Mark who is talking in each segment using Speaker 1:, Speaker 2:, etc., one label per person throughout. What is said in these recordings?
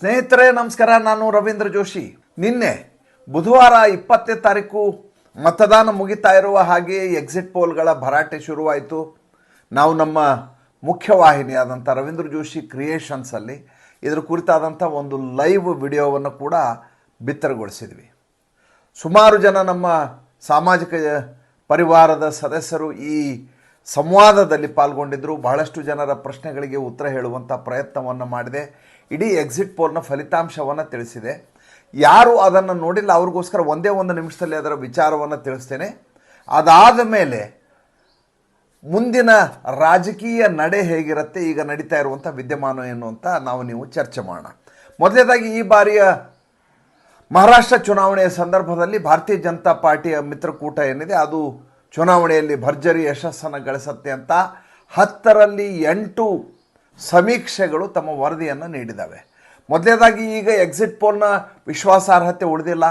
Speaker 1: ಸ್ನೇಹಿತರೆ, ನಮಸ್ಕಾರ. ನಾನು ರವೀಂದ್ರ ಜೋಶಿ. ನಿನ್ನೆ ಬುಧವಾರ ಇಪ್ಪತ್ತನೇ ತಾರೀಕು ಮತದಾನ ಮುಗಿತಾ ಇರುವ ಹಾಗೆ ಎಕ್ಸಿಟ್ ಪೋಲ್ಗಳ ಭರಾಟೆ ಶುರುವಾಯಿತು. ನಾವು ನಮ್ಮ ಮುಖ್ಯವಾಹಿನಿಯಾದಂಥ ರವೀಂದ್ರ ಜೋಶಿ ಕ್ರಿಯೇಷನ್ಸಲ್ಲಿ ಇದರ ಕುರಿತಾದಂಥ ಒಂದು ಲೈವ್ ವಿಡಿಯೋವನ್ನು ಕೂಡ ಬಿತ್ತರಗೊಳಿಸಿದ್ವಿ. ಸುಮಾರು ಜನ ನಮ್ಮ ಸಾಮಾಜಿಕ ಪರಿವಾರದ ಸದಸ್ಯರು ಈ ಸಂವಾದದಲ್ಲಿ ಪಾಲ್ಗೊಂಡಿದ್ದರು ಬಹಳಷ್ಟು ಜನರ ಪ್ರಶ್ನೆಗಳಿಗೆ ಉತ್ತರ ಹೇಳುವಂಥ ಪ್ರಯತ್ನವನ್ನು ಮಾಡಿದೆ. ಇಡೀ ಎಕ್ಸಿಟ್ ಪೋಲ್ನ ಫಲಿತಾಂಶವನ್ನು ತಿಳಿಸಿದೆ. ಯಾರು ಅದನ್ನು ನೋಡಿಲ್ಲ ಅವ್ರಿಗೋಸ್ಕರ ಒಂದೇ ಒಂದು ನಿಮಿಷದಲ್ಲಿ ಅದರ ವಿಚಾರವನ್ನು ತಿಳಿಸ್ತೇನೆ. ಅದಾದ ಮೇಲೆ ಮುಂದಿನ ರಾಜಕೀಯ ನಡೆ ಹೇಗಿರುತ್ತೆ, ಈಗ ನಡೀತಾ ಇರುವಂಥ ವಿದ್ಯಮಾನ ಏನು ಅಂತ ನಾವು ನೀವು ಚರ್ಚೆ ಮಾಡೋಣ. ಮೊದಲನೇದಾಗಿ ಈ ಬಾರಿಯ ಮಹಾರಾಷ್ಟ್ರ ಚುನಾವಣೆಯ ಸಂದರ್ಭದಲ್ಲಿ ಭಾರತೀಯ ಜನತಾ ಪಾರ್ಟಿಯ ಮಿತ್ರಕೂಟ ಏನಿದೆ, ಅದು ಚುನಾವಣೆಯಲ್ಲಿ ಭರ್ಜರಿ ಯಶಸ್ಸನ್ನು ಗಳಿಸತ್ತೆ ಅಂತ ಹತ್ತರಲ್ಲಿ ಎಂಟು ಸಮೀಕ್ಷೆಗಳು ತಮ್ಮ ವರದಿಯನ್ನು ನೀಡಿದ್ದಾವೆ. ಮೊದಲನೇದಾಗಿ ಈಗ ಎಕ್ಸಿಟ್ ಪೋಲ್ನ ವಿಶ್ವಾಸಾರ್ಹತೆ ಉಳಿದಿಲ್ಲ.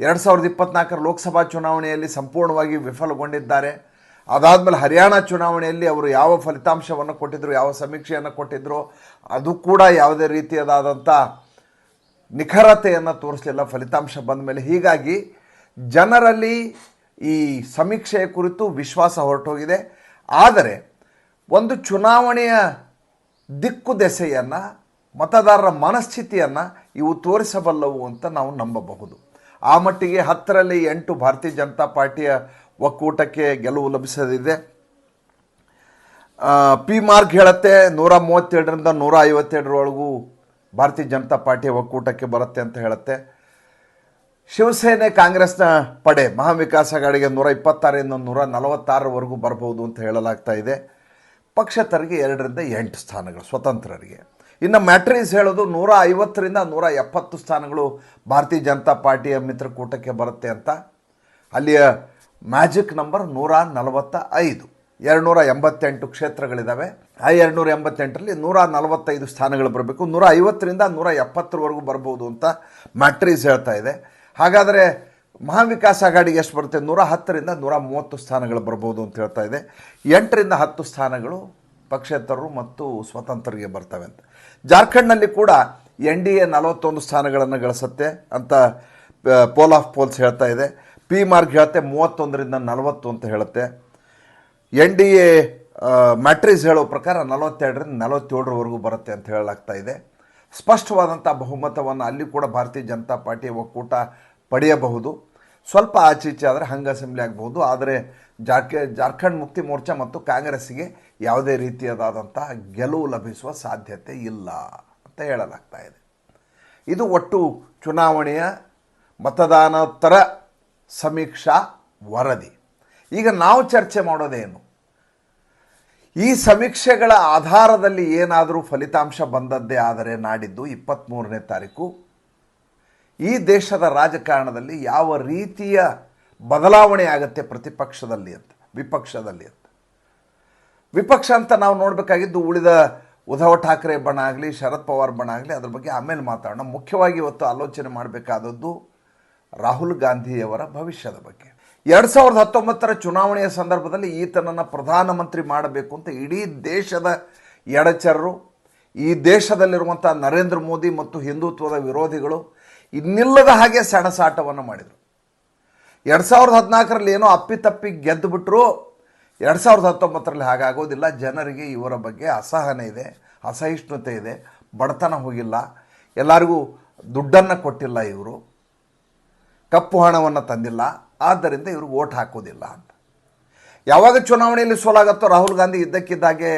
Speaker 1: ಎರಡು ಸಾವಿರದ ಇಪ್ಪತ್ನಾಲ್ಕರ ಲೋಕಸಭಾ ಚುನಾವಣೆಯಲ್ಲಿ ಸಂಪೂರ್ಣವಾಗಿ ವಿಫಲಗೊಂಡಿದ್ದಾರೆ. ಅದಾದಮೇಲೆ ಹರಿಯಾಣ ಚುನಾವಣೆಯಲ್ಲಿ ಅವರು ಯಾವ ಫಲಿತಾಂಶವನ್ನು ಕೊಟ್ಟಿದ್ದರು ಯಾವ ಸಮೀಕ್ಷೆಯನ್ನು ಕೊಟ್ಟಿದ್ದರು ಅದು ಕೂಡ ಯಾವುದೇ ರೀತಿಯದಾದಂಥ ನಿಖರತೆಯನ್ನು ತೋರಿಸಲಿಲ್ಲ. ಫಲಿತಾಂಶ ಬಂದ ಮೇಲೆ ಹೀಗಾಗಿ ಜನರಲ್ಲಿ ಈ ಸಮೀಕ್ಷೆಯ ಕುರಿತು ವಿಶ್ವಾಸ ಹೊರಟೋಗಿದೆ. ಆದರೆ ಒಂದು ಚುನಾವಣೆಯ ದಿಕ್ಕು ದೆಸೆಯನ್ನು, ಮತದಾರರ ಮನಸ್ಥಿತಿಯನ್ನು ಇವು ತೋರಿಸಬಲ್ಲವು ಅಂತ ನಾವು ನಂಬಬಹುದು. ಆ ಮಟ್ಟಿಗೆ ಹತ್ತರಲ್ಲಿ ಎಂಟು ಭಾರತೀಯ ಜನತಾ ಪಾರ್ಟಿಯ ಒಕ್ಕೂಟಕ್ಕೆ ಗೆಲುವು ಲಭಿಸಲಿದೆ. ಪಿ ಮಾರ್ಕ್ ಹೇಳುತ್ತೆ, ನೂರ ಮೂವತ್ತೆರಡರಿಂದ ನೂರ ಐವತ್ತೆರಡರೊಳಗೂ ಭಾರತೀಯ ಜನತಾ ಪಾರ್ಟಿಯ ಒಕ್ಕೂಟಕ್ಕೆ ಬರುತ್ತೆ ಅಂತ ಹೇಳುತ್ತೆ. ಶಿವಸೇನೆ ಕಾಂಗ್ರೆಸ್ನ ಪಡೆ ಮಹಾವಿಕಾಸ್ ಅಗಾಡಿಗೆ ನೂರ ಇಪ್ಪತ್ತಾರರಿಂದ ನೂರ ನಲವತ್ತಾರವರೆಗೂ ಬರಬಹುದು ಅಂತ ಹೇಳಲಾಗ್ತಾ ಇದೆ. ಪಕ್ಷೇತರಿಗೆ ಎರಡರಿಂದ ಎಂಟು ಸ್ಥಾನಗಳು, ಸ್ವತಂತ್ರರಿಗೆ. ಇನ್ನು ಮ್ಯಾಟ್ರೀಸ್ ಹೇಳೋದು ನೂರ ಐವತ್ತರಿಂದ ನೂರ ಎಪ್ಪತ್ತು ಸ್ಥಾನಗಳು ಭಾರತೀಯ ಜನತಾ ಪಾರ್ಟಿಯ ಮಿತ್ರಕೂಟಕ್ಕೆ ಬರುತ್ತೆ ಅಂತ. ಅಲ್ಲಿಯ ಮ್ಯಾಜಿಕ್ ನಂಬರ್ ನೂರ ನಲವತ್ತ ಐದು ಎರಡುನೂರ ಎಂಬತ್ತೆಂಟು ಕ್ಷೇತ್ರಗಳಿದ್ದಾವೆ ಆ ಎರಡುನೂರ ಎಂಬತ್ತೆಂಟರಲ್ಲಿ ನೂರ ನಲವತ್ತೈದು ಸ್ಥಾನಗಳು ಬರಬೇಕು. ನೂರ ಐವತ್ತರಿಂದ ನೂರ ಎಪ್ಪತ್ತರವರೆಗೂ ಬರ್ಬೋದು ಅಂತ ಮ್ಯಾಟ್ರೀಸ್ ಹೇಳ್ತಾ ಇದೆ. ಹಾಗಾದರೆ ಮಹಾವಿಕಾಸ್ ಅಘಾಡಿಗೆ ಎಷ್ಟು ಬರುತ್ತೆ? ನೂರ ಹತ್ತರಿಂದ ನೂರ ಮೂವತ್ತು ಸ್ಥಾನಗಳು ಬರ್ಬೋದು ಅಂತ ಹೇಳ್ತಾ ಇದೆ. ಎಂಟರಿಂದ ಹತ್ತು ಸ್ಥಾನಗಳು ಪಕ್ಷೇತರರು ಮತ್ತು ಸ್ವತಂತ್ರರಿಗೆ ಬರ್ತವೆ ಅಂತ. ಜಾರ್ಖಂಡ್ನಲ್ಲಿ ಕೂಡ ಎನ್ ಡಿ ಎ ನಲವತ್ತೊಂದು ಸ್ಥಾನಗಳನ್ನು ಗಳಿಸುತ್ತೆ ಅಂತ ಪೋಲ್ ಆಫ್ ಪೋಲ್ಸ್ ಹೇಳ್ತಾ ಇದೆ. ಪಿ ಮಾರ್ಕ್ ಹೇಳುತ್ತೆ ಮೂವತ್ತೊಂದರಿಂದ ನಲವತ್ತು ಅಂತ ಹೇಳುತ್ತೆ. ಎನ್ ಡಿ ಎ ಮ್ಯಾಟ್ರೀಸ್ ಹೇಳೋ ಪ್ರಕಾರ ನಲವತ್ತೆರಡರಿಂದ ನಲವತ್ತೇಳರವರೆಗೂ ಬರುತ್ತೆ ಅಂತ ಹೇಳಲಾಗ್ತಾ ಇದೆ. ಸ್ಪಷ್ಟವಾದಂಥ ಬಹುಮತವನ್ನು ಅಲ್ಲಿ ಕೂಡ ಭಾರತೀಯ ಜನತಾ ಪಾರ್ಟಿ ಒಕ್ಕೂಟ ಪಡೆಯಬಹುದು. ಸ್ವಲ್ಪ ಆಚೀಚೆ ಆದರೆ ಹಂಗ ಅಸೆಂಬ್ಲಿ ಆಗಬಹುದು. ಆದರೆ ಜಾರ್ಖ ಜಾರ್ಖಂಡ್ ಮುಕ್ತಿ ಮೋರ್ಚಾ ಮತ್ತು ಕಾಂಗ್ರೆಸ್ಸಿಗೆ ಯಾವುದೇ ರೀತಿಯಾದಂಥ ಗೆಲುವು ಲಭಿಸುವ ಸಾಧ್ಯತೆ ಇಲ್ಲ ಅಂತ ಹೇಳಲಾಗ್ತಾ ಇದೆ. ಇದು ಒಟ್ಟು ಚುನಾವಣೆಯ ಮತದಾನೋತ್ತರ ಸಮೀಕ್ಷಾ ವರದಿ. ಈಗ ನಾವು ಚರ್ಚೆ ಮಾಡೋದೇನು? ಈ ಸಮೀಕ್ಷೆಗಳ ಆಧಾರದಲ್ಲಿ ಏನಾದರೂ ಫಲಿತಾಂಶ ಬಂದದ್ದೇ ಆದರೆ ನಾಡಿದ್ದು ಇಪ್ಪತ್ತ್ಮೂರನೇ ತಾರೀಕು. ಈ ದೇಶದ ರಾಜಕಾರಣದಲ್ಲಿ ಯಾವ ರೀತಿಯ ಬದಲಾವಣೆ ಆಗುತ್ತೆ ಪ್ರತಿಪಕ್ಷದಲ್ಲಿ ಅಂತ, ವಿಪಕ್ಷದಲ್ಲಿ ಅಂತ. ವಿಪಕ್ಷ ಅಂತ ನಾವು ನೋಡಬೇಕಾಗಿದ್ದು ಉಳಿದ ಉದ್ಧವ್ ಠಾಕ್ರೆ ಬಣ ಆಗಲಿ, ಶರದ್ ಪವಾರ್ ಬಣ ಆಗಲಿ, ಅದ್ರ ಬಗ್ಗೆ ಆಮೇಲೆ ಮಾತಾಡೋಣ. ಮುಖ್ಯವಾಗಿ ಇವತ್ತು ಆಲೋಚನೆ ಮಾಡಬೇಕಾದದ್ದು ರಾಹುಲ್ ಗಾಂಧಿಯವರ ಭವಿಷ್ಯದ ಬಗ್ಗೆ. ಎರಡು ಸಾವಿರದ ಹತ್ತೊಂಬತ್ತರ ಚುನಾವಣೆಯ ಸಂದರ್ಭದಲ್ಲಿ ಈತನನ್ನು ಪ್ರಧಾನಮಂತ್ರಿ ಮಾಡಬೇಕು ಅಂತ ಇಡೀ ದೇಶದ ಎಡಚರರು, ಈ ದೇಶದಲ್ಲಿರುವಂಥ ನರೇಂದ್ರ ಮೋದಿ ಮತ್ತು ಹಿಂದುತ್ವದ ವಿರೋಧಿಗಳು ಇನ್ನಿಲ್ಲದ ಹಾಗೆ ಸೆಣಸಾಟವನ್ನು ಮಾಡಿದರು. ಎರಡು ಸಾವಿರದ ಹದಿನಾಲ್ಕರಲ್ಲಿ ಏನೋ ಅಪ್ಪಿತಪ್ಪಿ ಗೆದ್ದುಬಿಟ್ರು ಎರಡು ಸಾವಿರದ ಹತ್ತೊಂಬತ್ತರಲ್ಲಿ ಹಾಗಾಗೋದಿಲ್ಲ. ಜನರಿಗೆ ಇವರ ಬಗ್ಗೆ ಅಸಹನೆ ಇದೆ, ಅಸಹಿಷ್ಣುತೆ ಇದೆ, ಬಡತನ ಹೋಗಿಲ್ಲ. ಎಲ್ಲರಿಗೂ ದುಡ್ಡನ್ನು ಕೊಟ್ಟಿಲ್ಲ ಇವರು, ಕಪ್ಪು ಹಣವನ್ನು ತಂದಿಲ್ಲ. ಆದ್ದರಿಂದ ಇವರು ಓಟ್ ಹಾಕೋದಿಲ್ಲ ಅಂತ. ಯಾವಾಗ ಚುನಾವಣೆಯಲ್ಲಿ ಸೋಲಾಗತ್ತೋ ರಾಹುಲ್ ಗಾಂಧಿ ಇದ್ದಕ್ಕಿದ್ದಾಗೆ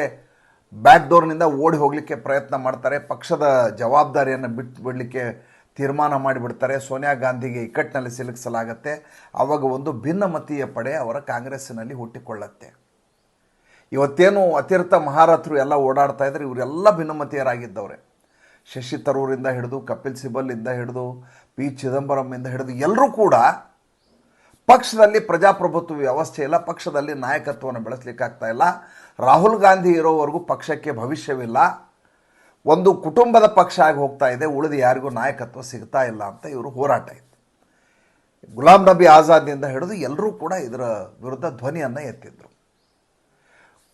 Speaker 1: ಬ್ಯಾಕ್ ಡೋರ್ನಿಂದ ಓಡಿ ಹೋಗಲಿಕ್ಕೆ ಪ್ರಯತ್ನ ಮಾಡ್ತಾರೆ, ಪಕ್ಷದ ಜವಾಬ್ದಾರಿಯನ್ನು ಬಿಟ್ಟು ಬಿಡಲಿಕ್ಕೆ ತೀರ್ಮಾನ ಮಾಡಿಬಿಡ್ತಾರೆ. ಸೋನಿಯಾ ಗಾಂಧಿಗೆ ಇಕ್ಕಟ್ಟಿನಲ್ಲಿ ಸಿಲುಕಿಸಲಾಗತ್ತೆ. ಆವಾಗ ಒಂದು ಭಿನ್ನಮತೀಯ ಪಡೆ ಅವರ ಕಾಂಗ್ರೆಸ್ಸಿನಲ್ಲಿ ಹುಟ್ಟಿಕೊಳ್ಳತ್ತೆ. ಇವತ್ತೇನು ಅತಿರ್ಥ ಮಹಾರಥರು ಎಲ್ಲ ಓಡಾಡ್ತಾ ಇದ್ದಾರೆ ಇವರೆಲ್ಲ ಭಿನ್ನಮತೀಯರಾಗಿದ್ದವ್ರೆ. ಶಶಿ ತರೂರಿಂದ ಹಿಡಿದು, ಕಪಿಲ್ ಸಿಬಲ್ಲಿಂದ ಹಿಡಿದು, ಪಿ ಚಿದಂಬರಂಯಿಂದ ಹಿಡಿದು ಎಲ್ಲರೂ ಕೂಡ ಪಕ್ಷದಲ್ಲಿ ಪ್ರಜಾಪ್ರಭುತ್ವ ವ್ಯವಸ್ಥೆ ಇಲ್ಲ, ಪಕ್ಷದಲ್ಲಿ ನಾಯಕತ್ವವನ್ನು ಬೆಳೆಸಲಿಕ್ಕಾಗ್ತಾ ಇಲ್ಲ. ರಾಹುಲ್ ಗಾಂಧಿ ಇರೋವರೆಗೂ ಪಕ್ಷಕ್ಕೆ ಭವಿಷ್ಯವಿಲ್ಲ. ಒಂದು ಕುಟುಂಬದ ಪಕ್ಷ ಆಗಿ ಹೋಗ್ತಾ ಇದೆ, ಉಳಿದು ಯಾರಿಗೂ ನಾಯಕತ್ವ ಸಿಗ್ತಾ ಇಲ್ಲ ಅಂತ ಇವರು ಹೋರಾಟ ಇತ್ತು ಗುಲಾಂ ನಬಿ ಆಜಾದ್ನಿಂದ ಹಿಡಿದು ಎಲ್ಲರೂ ಕೂಡ ಇದರ ವಿರುದ್ಧ ಧ್ವನಿಯನ್ನು ಎತ್ತಿದ್ರು.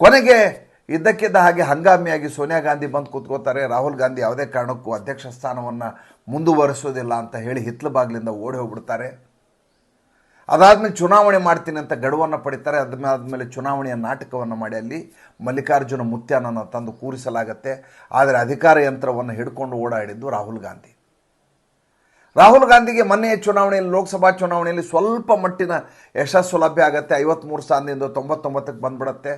Speaker 1: ಕೊನೆಗೆ ಇದ್ದಕ್ಕಿದ್ದ ಹಾಗೆ ಹಂಗಾಮಿಯಾಗಿ ಸೋನಿಯಾ ಗಾಂಧಿ ಬಂದು ಕೂತ್ಕೋತಾರೆ. ರಾಹುಲ್ ಗಾಂಧಿ ಯಾವುದೇ ಕಾರಣಕ್ಕೂ ಅಧ್ಯಕ್ಷ ಸ್ಥಾನವನ್ನು ಮುಂದುವರಿಸೋದಿಲ್ಲ ಅಂತ ಹೇಳಿ ಹಿತ್ಲ ಬಾಗಿಲಿಂದ ಓಡಿ ಹೋಗ್ಬಿಡ್ತಾರೆ. ಅದಾದಮೇಲೆ ಚುನಾವಣೆ ಮಾಡ್ತೀನಿ ಅಂತ ಗಡುವನ್ನು ಪಡಿತಾರೆ, ಅದಾದಮೇಲೆ ಚುನಾವಣೆಯ ನಾಟಕವನ್ನು ಮಾಡಿ ಅಲ್ಲಿ ಮಲ್ಲಿಕಾರ್ಜುನ ಮುತ್ಯಾನನ್ನು ತಂದು ಕೂರಿಸಲಾಗತ್ತೆ. ಆದರೆ ಅಧಿಕಾರ ಯಂತ್ರವನ್ನು ಹಿಡ್ಕೊಂಡು ಓಡಾಡಿದ್ದು ರಾಹುಲ್ ಗಾಂಧಿ. ರಾಹುಲ್ ಗಾಂಧಿಗೆ ಮೊನ್ನೆಯ ಚುನಾವಣೆಯಲ್ಲಿ, ಲೋಕಸಭಾ ಚುನಾವಣೆಯಲ್ಲಿ ಸ್ವಲ್ಪ ಮಟ್ಟಿನ ಯಶಸ್ಸು ಲಭ್ಯ ಆಗುತ್ತೆ. ಐವತ್ತ್ಮೂರು ಸ್ಥಾನದಿಂದ ತೊಂಬತ್ತೊಂಬತ್ತಕ್ಕೆ ಬಂದ್ಬಿಡತ್ತೆ.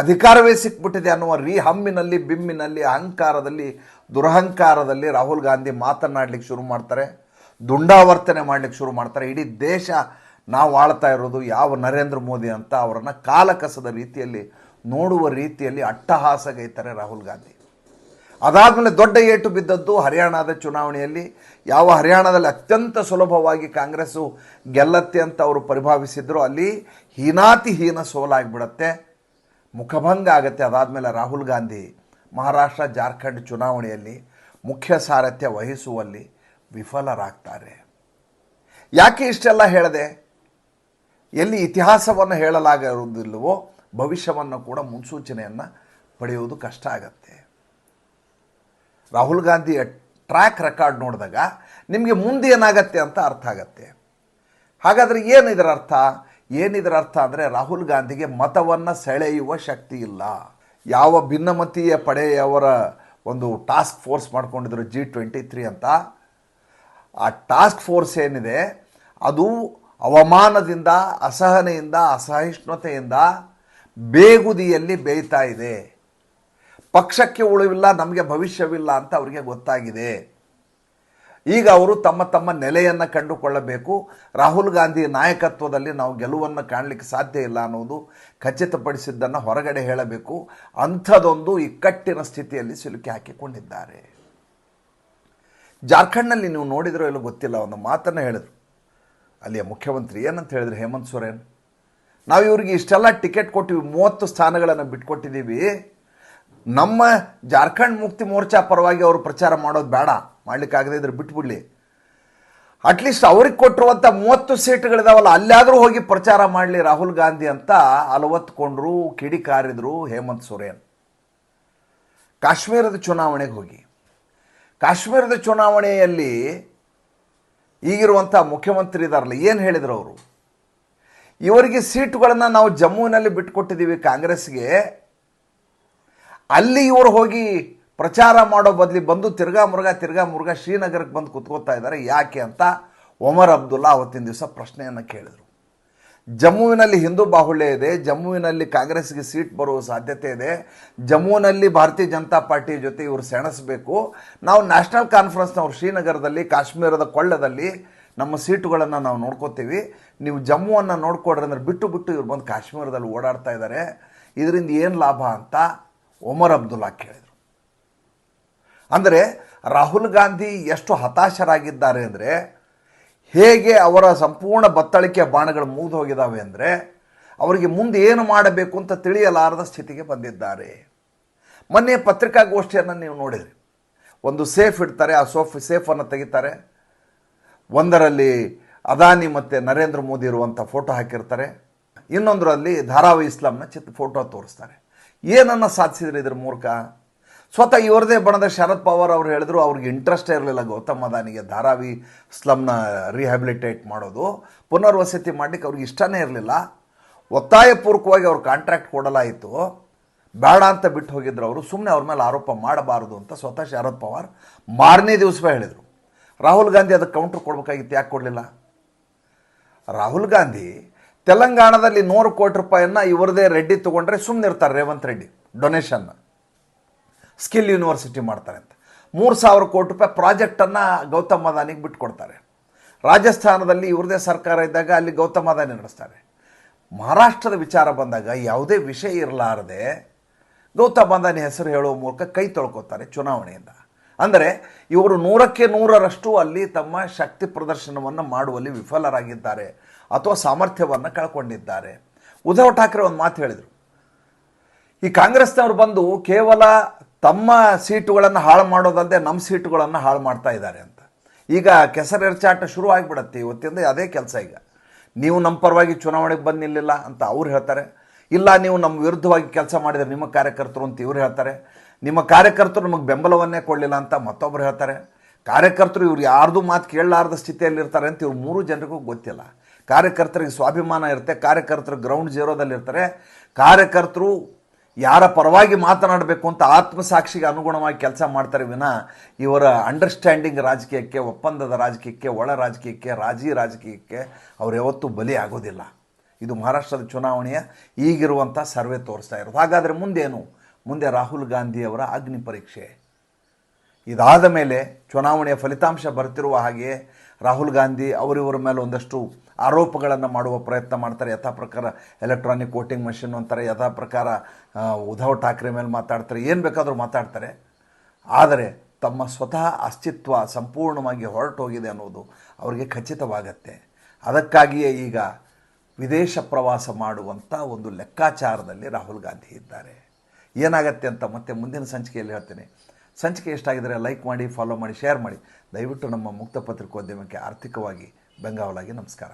Speaker 1: ಅಧಿಕಾರವೇ ಸಿಕ್ಬಿಟ್ಟಿದೆ ಅನ್ನುವ ರೀ ಹಮ್ಮಿನಲ್ಲಿ, ಬಿಮ್ಮಿನಲ್ಲಿ, ಅಹಂಕಾರದಲ್ಲಿ, ದುರಹಂಕಾರದಲ್ಲಿ ರಾಹುಲ್ ಗಾಂಧಿ ಮಾತನಾಡಲಿಕ್ಕೆ ಶುರು ಮಾಡ್ತಾರೆ. ದುಂಡಾವರ್ತನೆ ಮಾಡಲಿಕ್ಕೆ ಶುರು ಮಾಡ್ತಾರೆ. ಇಡೀ ದೇಶ ನಾವು ಆಳ್ತಾ ಇರೋದು ಯಾವ ನರೇಂದ್ರ ಮೋದಿ ಅಂತ ಅವರನ್ನು ಕಾಲಕಸದ ರೀತಿಯಲ್ಲಿ ನೋಡುವ ರೀತಿಯಲ್ಲಿ ಅಟ್ಟಹಾಸಗೈತಾರೆ ರಾಹುಲ್ ಗಾಂಧಿ. ಅದಾದಮೇಲೆ ದೊಡ್ಡ ಏಟು ಬಿದ್ದದ್ದು ಹರಿಯಾಣದ ಚುನಾವಣೆಯಲ್ಲಿ ಯಾವ ಹರಿಯಾಣದಲ್ಲಿ ಅತ್ಯಂತ ಸುಲಭವಾಗಿ ಕಾಂಗ್ರೆಸ್ಸು ಗೆಲ್ಲತ್ತೆ ಅಂತ ಅವರು ಪರಿಭಾವಿಸಿದ್ರು, ಅಲ್ಲಿ ಹೀನಾತಿ ಹೀನ ಸೋಲಾಗಿಬಿಡತ್ತೆ, ಮುಖಭಂಗ ಆಗುತ್ತೆ. ಅದಾದಮೇಲೆ ರಾಹುಲ್ ಗಾಂಧಿ ಮಹಾರಾಷ್ಟ್ರ, ಜಾರ್ಖಂಡ್ ಚುನಾವಣೆಯಲ್ಲಿ ಮುಖ್ಯ ಸಾರಥ್ಯ ವಹಿಸುವಲ್ಲಿ ವಿಫಲರಾಗ್ತಾರೆ. ಯಾಕೆ ಇಷ್ಟೆಲ್ಲ ಹೇಳಿದೆ? ಎಲ್ಲಿ ಇತಿಹಾಸವನ್ನು ಹೇಳಲಾಗಿರುವುದಿಲ್ಲವೋ ಭವಿಷ್ಯವನ್ನು ಕೂಡ ಮುನ್ಸೂಚನೆಯನ್ನು ಪಡೆಯುವುದು ಕಷ್ಟ ಆಗತ್ತೆ. ರಾಹುಲ್ ಗಾಂಧಿಯ ಟ್ರ್ಯಾಕ್ ರೆಕಾರ್ಡ್ ನೋಡಿದಾಗ ನಿಮಗೆ ಮುಂದೆ ಏನಾಗತ್ತೆ ಅಂತ ಅರ್ಥ ಆಗತ್ತೆ. ಹಾಗಾದರೆ ಏನು ಇದರ ಅರ್ಥ? ಏನಿದರ ಅರ್ಥ ಅಂದರೆ ರಾಹುಲ್ ಗಾಂಧಿಗೆ ಮತವನ್ನು ಸೆಳೆಯುವ ಶಕ್ತಿ ಇಲ್ಲ. ಯಾವ ಭಿನ್ನಮತೀಯ ಪಡೆಯವರ ಒಂದು ಟಾಸ್ಕ್ ಫೋರ್ಸ್ ಮಾಡ್ಕೊಂಡಿದ್ರು ಜಿ ಟ್ವೆಂಟಿ ತ್ರೀ ಅಂತ. ಆ ಟಾಸ್ಕ್ ಫೋರ್ಸ್ ಏನಿದೆ? ಅದು ಅವಮಾನದಿಂದ, ಅಸಹನೆಯಿಂದ, ಅಸಹಿಷ್ಣುತೆಯಿಂದ ಬೇಗುದಿಯಲ್ಲಿ ಬೇಯ್ತಾ ಇದೆ. ಪಕ್ಷಕ್ಕೆ ಉಳಿವಿಲ್ಲ, ನಮಗೆ ಭವಿಷ್ಯವಿಲ್ಲ ಅಂತ ಅವರಿಗೆ ಗೊತ್ತಾಗಿದೆ. ಈಗ ಅವರು ತಮ್ಮ ತಮ್ಮ ನೆಲೆಯನ್ನು ಕಂಡುಕೊಳ್ಳಬೇಕು. ರಾಹುಲ್ ಗಾಂಧಿ ನಾಯಕತ್ವದಲ್ಲಿ ನಾವು ಗೆಲುವನ್ನು ಕಾಣಲಿಕ್ಕೆ ಸಾಧ್ಯ ಇಲ್ಲ ಅನ್ನೋದು ಖಚಿತಪಡಿಸಿದ್ದನ್ನು ಹೊರಗಡೆ ಹೇಳಬೇಕು. ಅಂಥದ್ದೊಂದು ಇಕ್ಕಟ್ಟಿನ ಸ್ಥಿತಿಯಲ್ಲಿ ಸಿಲುಕಿ ಹಾಕಿಕೊಂಡಿದ್ದಾರೆ. ಜಾರ್ಖಂಡ್ನಲ್ಲಿ ನೀವು ನೋಡಿದ್ರೋ ಎಲ್ಲೋ ಗೊತ್ತಿಲ್ಲ, ಒಂದು ಮಾತನ್ನು ಹೇಳಿದ್ರು. ಅಲ್ಲಿಯ ಮುಖ್ಯಮಂತ್ರಿ, ಏನಂತ ಹೇಳಿದ್ರು ಹೇಮಂತ್ ಸೊರೇನ್? ನಾವು ಇವ್ರಿಗೆ ಇಷ್ಟೆಲ್ಲ ಟಿಕೆಟ್ ಕೊಟ್ಟಿವಿ, ಮೂವತ್ತು ಸ್ಥಾನಗಳನ್ನು ಬಿಟ್ಕೊಟ್ಟಿದ್ದೀವಿ ನಮ್ಮ ಜಾರ್ಖಂಡ್ ಮುಕ್ತಿ ಮೋರ್ಚಾ ಪರವಾಗಿ ಅವರು ಪ್ರಚಾರ ಮಾಡೋದು ಬೇಡ ಮಾಡ್ಲಿಕ್ಕಾಗದೇ ಇದ್ರೆ ಬಿಟ್ಬಿಡಲಿ. ಅಟ್ಲೀಸ್ಟ್ ಅವ್ರಿಗೆ ಕೊಟ್ಟಿರುವಂಥ ಮೂವತ್ತು ಸೀಟ್ಗಳಿದಾವಲ್ಲ, ಅಲ್ಲಾದರೂ ಹೋಗಿ ಪ್ರಚಾರ ಮಾಡಲಿ ರಾಹುಲ್ ಗಾಂಧಿ ಅಂತ ಅಲವತ್ಕೊಂಡ್ರು ಕಿಡಿಕಾರಿದ್ರು ಹೇಮಂತ್ ಸೊರೇನ್. ಕಾಶ್ಮೀರದ ಚುನಾವಣೆಗೆ ಹೋಗಿ. ಕಾಶ್ಮೀರದ ಚುನಾವಣೆಯಲ್ಲಿ ಈಗಿರುವಂಥ ಮುಖ್ಯಮಂತ್ರಿ ಇದಾರಲ್ಲ, ಏನು ಹೇಳಿದ್ರು ಅವರು? ಇವರಿಗೆ ಸೀಟುಗಳನ್ನು ನಾವು ಜಮ್ಮುವಿನಲ್ಲಿ ಬಿಟ್ಟುಕೊಟ್ಟಿದ್ದೀವಿ ಕಾಂಗ್ರೆಸ್ಗೆ. ಅಲ್ಲಿ ಇವರು ಹೋಗಿ ಪ್ರಚಾರ ಮಾಡೋ ಬದಲಿ ಬಂದು ತಿರ್ಗಾ ಮುರುಗಾ ತಿರ್ಗಾ ಮುರುಗಾ ಶ್ರೀನಗರಕ್ಕೆ ಬಂದು ಕುತ್ಕೋತಾ ಇದ್ದಾರೆ. ಯಾಕೆ ಅಂತ ಒಮರ್ ಅಬ್ದುಲ್ಲಾ ಅವತ್ತಿನ ದಿವಸ ಪ್ರಶ್ನೆಯನ್ನು ಕೇಳಿದರು. ಜಮ್ಮುವಿನಲ್ಲಿ ಹಿಂದೂ ಬಾಹುಳ್ಯ ಇದೆ, ಜಮ್ಮುವಿನಲ್ಲಿ ಕಾಂಗ್ರೆಸ್ಗೆ ಸೀಟ್ ಬರುವ ಸಾಧ್ಯತೆ ಇದೆ, ಜಮ್ಮುವಿನಲ್ಲಿ ಭಾರತೀಯ ಜನತಾ ಪಾರ್ಟಿ ಜೊತೆ ಇವರು ಸೆಣಸಬೇಕು. ನಾವು ನ್ಯಾಷನಲ್ ಕಾನ್ಫರೆನ್ಸ್ನವ್ರು ಶ್ರೀನಗರದಲ್ಲಿ, ಕಾಶ್ಮೀರದ ಕೊಳ್ಳದಲ್ಲಿ ನಮ್ಮ ಸೀಟುಗಳನ್ನು ನಾವು ನೋಡ್ಕೋತೀವಿ. ನೀವು ಜಮ್ಮುವನ್ನು ನೋಡ್ಕೊಡ್ರಿ ಅಂದ್ರೆ ಬಿಟ್ಟು ಬಿಟ್ಟು ಇವ್ರು ಬಂದು ಕಾಶ್ಮೀರದಲ್ಲಿ ಓಡಾಡ್ತಾ ಇದ್ದಾರೆ ಇದರಿಂದ ಏನು ಲಾಭ ಅಂತ ಒಮರ್ ಅಬ್ದುಲ್ಲಾ ಕೇಳಿದರು. ಅಂದರೆ ರಾಹುಲ್ ಗಾಂಧಿ ಎಷ್ಟು ಹತಾಶರಾಗಿದ್ದಾರೆ ಅಂದರೆ ಹೇಗೆ ಅವರ ಸಂಪೂರ್ಣ ಬತ್ತಳಿಕೆಯ ಬಾಣಗಳು ಮುಗಿದು ಹೋಗಿದ್ದಾವೆ ಅಂದರೆ ಅವರಿಗೆ ಮುಂದೆ ಏನು ಮಾಡಬೇಕು ಅಂತ ತಿಳಿಯಲಾರದ ಸ್ಥಿತಿಗೆ ಬಂದಿದ್ದಾರೆ. ಮೊನ್ನೆ ಪತ್ರಿಕಾಗೋಷ್ಠಿಯನ್ನು ನೀವು ನೋಡಿದ್ರಿ. ಒಂದು ಸೇಫ್ ಇಡ್ತಾರೆ, ಆ ಸೋಫ್, ಸೇಫನ್ನು ತೆಗಿತಾರೆ. ಒಂದರಲ್ಲಿ ಅದಾನಿ ಮತ್ತು ನರೇಂದ್ರ ಮೋದಿ ಇರುವಂಥ ಫೋಟೋ ಹಾಕಿರ್ತಾರೆ. ಇನ್ನೊಂದರಲ್ಲಿ ಧಾರಾವಿ ಇಸ್ಲಾಂನ ಚಿತ್ರ ಫೋಟೋ ತೋರಿಸ್ತಾರೆ. ಏನನ್ನು ಸಾಧಿಸಿದ್ರು ಇದ್ರ ಮೂಲಕ? ಸ್ವತಃ ಇವರದೇ ಬಣದ ಶರದ್ ಪವಾರ್ ಅವರು ಹೇಳಿದ್ರು, ಅವ್ರಿಗೆ ಇಂಟ್ರೆಸ್ಟೇ ಇರಲಿಲ್ಲ ಗೌತಮ್ ಅದಾನಿಗೆ ಧಾರಾವಿ ಸ್ಲಮ್ನ ರಿಹ್ಯಾಬಿಲಿಟೇಟ್ ಮಾಡೋದು. ಪುನರ್ವಸತಿ ಮಾಡಲಿಕ್ಕೆ ಅವ್ರಿಗೆ ಇಷ್ಟನೇ ಇರಲಿಲ್ಲ. ಒತ್ತಾಯಪೂರ್ವಕವಾಗಿ ಅವ್ರು ಕಾಂಟ್ರಾಕ್ಟ್ ಕೊಡಲಾಯಿತು. ಬೇಡ ಅಂತ ಬಿಟ್ಟು ಹೋಗಿದ್ರು ಅವರು. ಸುಮ್ಮನೆ ಅವ್ರ ಮೇಲೆ ಆರೋಪ ಮಾಡಬಾರದು ಅಂತ ಸ್ವತಃ ಶರದ್ ಪವಾರ್ ಮಾರನೇ ದಿವಸವೇ ಹೇಳಿದರು. ರಾಹುಲ್ ಗಾಂಧಿ ಅದಕ್ಕೆ ಕೌಂಟ್ರ್ ಕೊಡಬೇಕಾಗಿತ್ತು, ಯಾಕೆ ಕೊಡಲಿಲ್ಲ? ರಾಹುಲ್ ಗಾಂಧಿ ತೆಲಂಗಾಣದಲ್ಲಿ ನೂರು ಕೋಟಿ ರೂಪಾಯಿಯನ್ನು ಇವರದೇ ರೆಡ್ಡಿ ತೊಗೊಂಡ್ರೆ ಸುಮ್ಮನೆ ಇರ್ತಾರೆ ರೇವಂತ್ ರೆಡ್ಡಿ ಡೊನೇಷನ್ನ ಸ್ಕಿಲ್ ಯೂನಿವರ್ಸಿಟಿ ಮಾಡ್ತಾರೆ ಅಂತ. ಮೂರು ಸಾವಿರ ಕೋಟಿ ರೂಪಾಯಿ ಪ್ರಾಜೆಕ್ಟನ್ನು ಗೌತಮ್ ಅದಾನಿಗೆ ಬಿಟ್ಕೊಡ್ತಾರೆ. ರಾಜಸ್ಥಾನದಲ್ಲಿ ಇವ್ರದೇ ಸರ್ಕಾರ ಇದ್ದಾಗ ಅಲ್ಲಿ ಗೌತಮ್ ಅದಾನಿ ನಡೆಸ್ತಾರೆ. ಮಹಾರಾಷ್ಟ್ರದ ವಿಚಾರ ಬಂದಾಗ ಯಾವುದೇ ವಿಷಯ ಇರಲಾರದೆ ಗೌತಮ್ ಅದಾನಿ ಹೆಸರು ಹೇಳುವ ಮೂಲಕ ಕೈ ತೊಳ್ಕೊತಾರೆ ಚುನಾವಣೆಯಿಂದ. ಅಂದರೆ ಇವರು ನೂರಕ್ಕೆ ನೂರರಷ್ಟು ಅಲ್ಲಿ ತಮ್ಮ ಶಕ್ತಿ ಪ್ರದರ್ಶನವನ್ನು ಮಾಡುವಲ್ಲಿ ವಿಫಲರಾಗಿದ್ದಾರೆ ಅಥವಾ ಸಾಮರ್ಥ್ಯವನ್ನು ಕಳ್ಕೊಂಡಿದ್ದಾರೆ. ಉದ್ಧವ್ ಠಾಕ್ರೆ ಒಂದು ಮಾತು ಹೇಳಿದರು. ಈ ಕಾಂಗ್ರೆಸ್ನವ್ರು ಬಂದು ಕೇವಲ ತಮ್ಮ ಸೀಟುಗಳನ್ನು ಹಾಳು ಮಾಡೋದಲ್ಲದೆ ನಮ್ಮ ಸೀಟುಗಳನ್ನು ಹಾಳು ಮಾಡ್ತಾ ಇದ್ದಾರೆ ಅಂತ. ಈಗ ಕೆಸರೆರಚಾಟ ಶುರು ಆಗಿಬಿಡತ್ತೆ ಇವತ್ತಿಂದ ಅದೇ ಕೆಲಸ ಈಗ. ನೀವು ನಮ್ಮ ಪರವಾಗಿ ಚುನಾವಣೆಗೆ ಬಂದು ನಿಲ್ಲಿಲ್ಲ ಅಂತ ಅವ್ರು ಹೇಳ್ತಾರೆ. ಇಲ್ಲ, ನೀವು ನಮ್ಮ ವಿರುದ್ಧವಾಗಿ ಕೆಲಸ ಮಾಡಿದರೆ ನಿಮ್ಮ ಕಾರ್ಯಕರ್ತರು ಅಂತ ಇವ್ರು ಹೇಳ್ತಾರೆ. ನಿಮ್ಮ ಕಾರ್ಯಕರ್ತರು ನಮಗೆ ಬೆಂಬಲವನ್ನೇ ಕೊಡಲಿಲ್ಲ ಅಂತ ಮತ್ತೊಬ್ಬರು ಹೇಳ್ತಾರೆ. ಕಾರ್ಯಕರ್ತರು ಇವ್ರು ಯಾರ್ದು ಮಾತು ಕೇಳಲಾರ್ದ ಸ್ಥಿತಿಯಲ್ಲಿ ಇರ್ತಾರೆ ಅಂತ ಇವ್ರು ಮೂರು ಜನರಿಗೂ ಗೊತ್ತಿಲ್ಲ. ಕಾರ್ಯಕರ್ತರಿಗೆ ಸ್ವಾಭಿಮಾನ ಇರುತ್ತೆ, ಕಾರ್ಯಕರ್ತರು ಗ್ರೌಂಡ್ ಜೀರೋದಲ್ಲಿರ್ತಾರೆ ಕಾರ್ಯಕರ್ತರು ಯಾರ ಪರವಾಗಿ ಮಾತನಾಡಬೇಕು ಅಂತ ಆತ್ಮಸಾಕ್ಷಿಗೆ ಅನುಗುಣವಾಗಿ ಕೆಲಸ ಮಾಡ್ತಾರೆ ವಿನ ಇವರ ಅಂಡರ್ಸ್ಟ್ಯಾಂಡಿಂಗ್ ರಾಜಕೀಯಕ್ಕೆ, ಒಪ್ಪಂದದ ರಾಜಕೀಯಕ್ಕೆ, ಒಳ ರಾಜಕೀಯಕ್ಕೆ, ರಾಜಿ ರಾಜಕೀಯಕ್ಕೆ ಅವ್ರು ಯಾವತ್ತೂ ಬಲಿ ಆಗೋದಿಲ್ಲ. ಇದು ಮಹಾರಾಷ್ಟ್ರದ ಚುನಾವಣೆಯ ಈಗಿರುವಂಥ ಸರ್ವೆ ತೋರಿಸ್ತಾ ಇರೋದು. ಹಾಗಾದರೆ ಮುಂದೇನು? ಮುಂದೆ ರಾಹುಲ್ ಗಾಂಧಿಯವರ ಅಗ್ನಿ ಪರೀಕ್ಷೆ. ಇದಾದ ಮೇಲೆ ಚುನಾವಣೆಯ ಫಲಿತಾಂಶ ಬರ್ತಿರುವ ಹಾಗೆ ರಾಹುಲ್ ಗಾಂಧಿ ಅವರಿವರ ಮೇಲೆ ಒಂದಷ್ಟು ಆರೋಪಗಳನ್ನು ಮಾಡುವ ಪ್ರಯತ್ನ ಮಾಡ್ತಾರೆ. ಯಥಾ ಪ್ರಕಾರ ಎಲೆಕ್ಟ್ರಾನಿಕ್ ವೋಟಿಂಗ್ ಮಷಿನ್ ಅಂತಾರೆ, ಯಥಾ ಪ್ರಕಾರ ಉದ್ಧವ್ ಠಾಕ್ರೆ ಮೇಲೆ ಮಾತಾಡ್ತಾರೆ. ಏನು ಬೇಕಾದರೂ ಮಾತಾಡ್ತಾರೆ. ಆದರೆ ತಮ್ಮ ಸ್ವತಃ ಅಸ್ತಿತ್ವ ಸಂಪೂರ್ಣವಾಗಿ ಹೊರಟೋಗಿದೆ ಅನ್ನೋದು ಅವರಿಗೆ ಖಚಿತವಾಗತ್ತೆ. ಅದಕ್ಕಾಗಿಯೇ ಈಗ ವಿದೇಶ ಪ್ರವಾಸ ಮಾಡುವಂಥ ಒಂದು ಲೆಕ್ಕಾಚಾರದಲ್ಲಿ ರಾಹುಲ್ ಗಾಂಧಿ ಇದ್ದಾರೆ. ಏನಾಗತ್ತೆ ಅಂತ ಮತ್ತೆ ಮುಂದಿನ ಸಂಚಿಕೆಯಲ್ಲಿ ಹೇಳ್ತೇನೆ. ಸಂಚಿಕೆ ಎಷ್ಟಾಗಿದ್ದರೆ ಲೈಕ್ ಮಾಡಿ ಫಾಲೋ ಮಾಡಿ ಶೇರ್ ಮಾಡಿ. ದಯವಿಟ್ಟು ನಮ್ಮ ಮುಕ್ತ ಪತ್ರಿಕೋದ್ಯಮಕ್ಕೆ ಆರ್ಥಿಕವಾಗಿ ಬೆಂಗಾವಲಾಗಿ ನಮಸ್ಕಾರ.